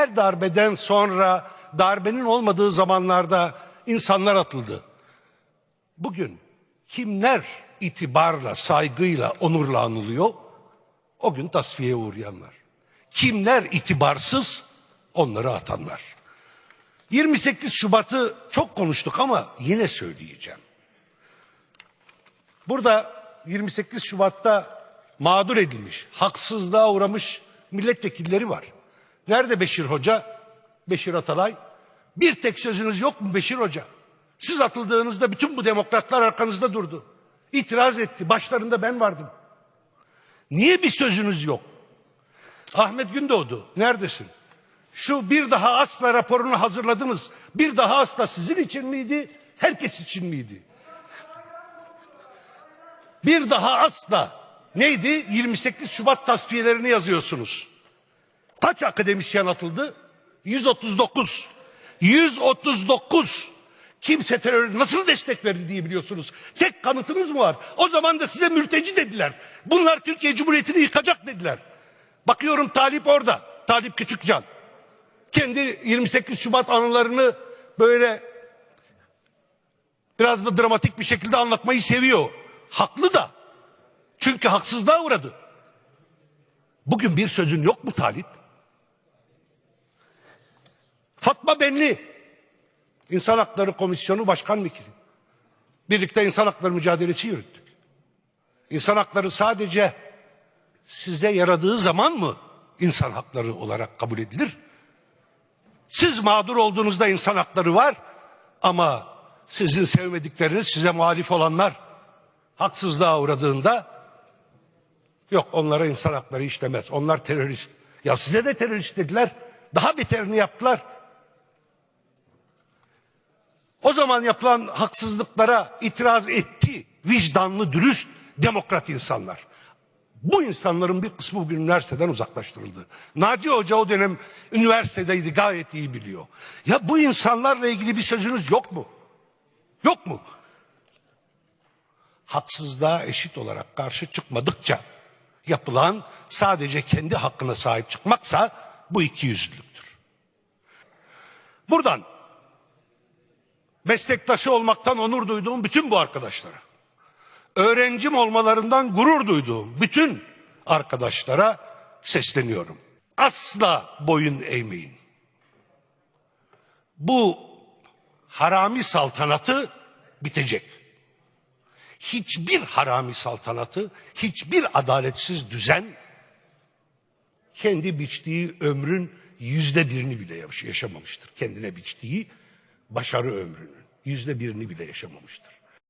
her darbeden sonra darbenin olmadığı zamanlarda insanlar atıldı. Bugün kimler itibarla, saygıyla, onurla anılıyor? O gün tasfiyeye uğrayanlar. Kimler itibarsız? Onları atanlar. 28 Şubat'ı çok konuştuk ama yine söyleyeceğim. Burada 28 Şubat'ta mağdur edilmiş, haksızlığa uğramış milletvekilleri var. Nerede Beşir Hoca? Beşir Atalay. Bir tek sözünüz yok mu Beşir Hoca? Siz atıldığınızda bütün bu demokratlar arkanızda durdu. İtiraz etti. Başlarında ben vardım. Niye bir sözünüz yok? Ahmet Gündoğdu neredesin? Şu bir daha asla raporunu hazırladınız. Bir daha asla sizin için miydi? Herkes için miydi? Bir daha asla neydi? 28 Şubat tasfiyelerini yazıyorsunuz. Kaç akademisyen atıldı? 139. 139. Kimse terör nasıl destek verdi diye biliyorsunuz. Tek kanıtınız mı var? O zaman da size mülteci dediler. Bunlar Türkiye Cumhuriyeti'ni yıkacak dediler. Bakıyorum Talip orada. Talip Küçükcan. Kendi 28 Şubat anılarını böyle biraz da dramatik bir şekilde anlatmayı seviyor. Haklı da. Çünkü haksızlığa uğradı. Bugün bir sözün yok mu Talip? Fatma Benli, İnsan Hakları Komisyonu Başkan Vekili. Birlikte insan hakları mücadelesi yürüttük. İnsan hakları sadece size yaradığı zaman mı insan hakları olarak kabul edilir? Siz mağdur olduğunuzda insan hakları var ama sizin sevmedikleriniz size muhalif olanlar haksızlığa uğradığında yok onlara insan hakları işlemez. Onlar terörist. Ya size de terörist dediler. Daha beterini yaptılar. O zaman yapılan haksızlıklara itiraz etti vicdanlı, dürüst, demokrat insanlar. Bu insanların bir kısmı bugün üniversiteden uzaklaştırıldı. Naci Hoca o dönem üniversitedeydi gayet iyi biliyor. Ya bu insanlarla ilgili bir sözünüz yok mu? Yok mu? Haksızlığa eşit olarak karşı çıkmadıkça yapılan sadece kendi hakkına sahip çıkmaksa bu iki yüzlülüktür. Buradan meslektaşı olmaktan onur duyduğum bütün bu arkadaşlara, öğrencim olmalarından gurur duyduğum bütün arkadaşlara sesleniyorum. Asla boyun eğmeyin. Bu harami saltanatı bitecek. Hiçbir harami saltanatı, hiçbir adaletsiz düzen kendi biçtiği ömrün yüzde birini bile yaşamamıştır. Kendine biçtiği başarı ömrünün yüzde birini bile yaşamamıştır.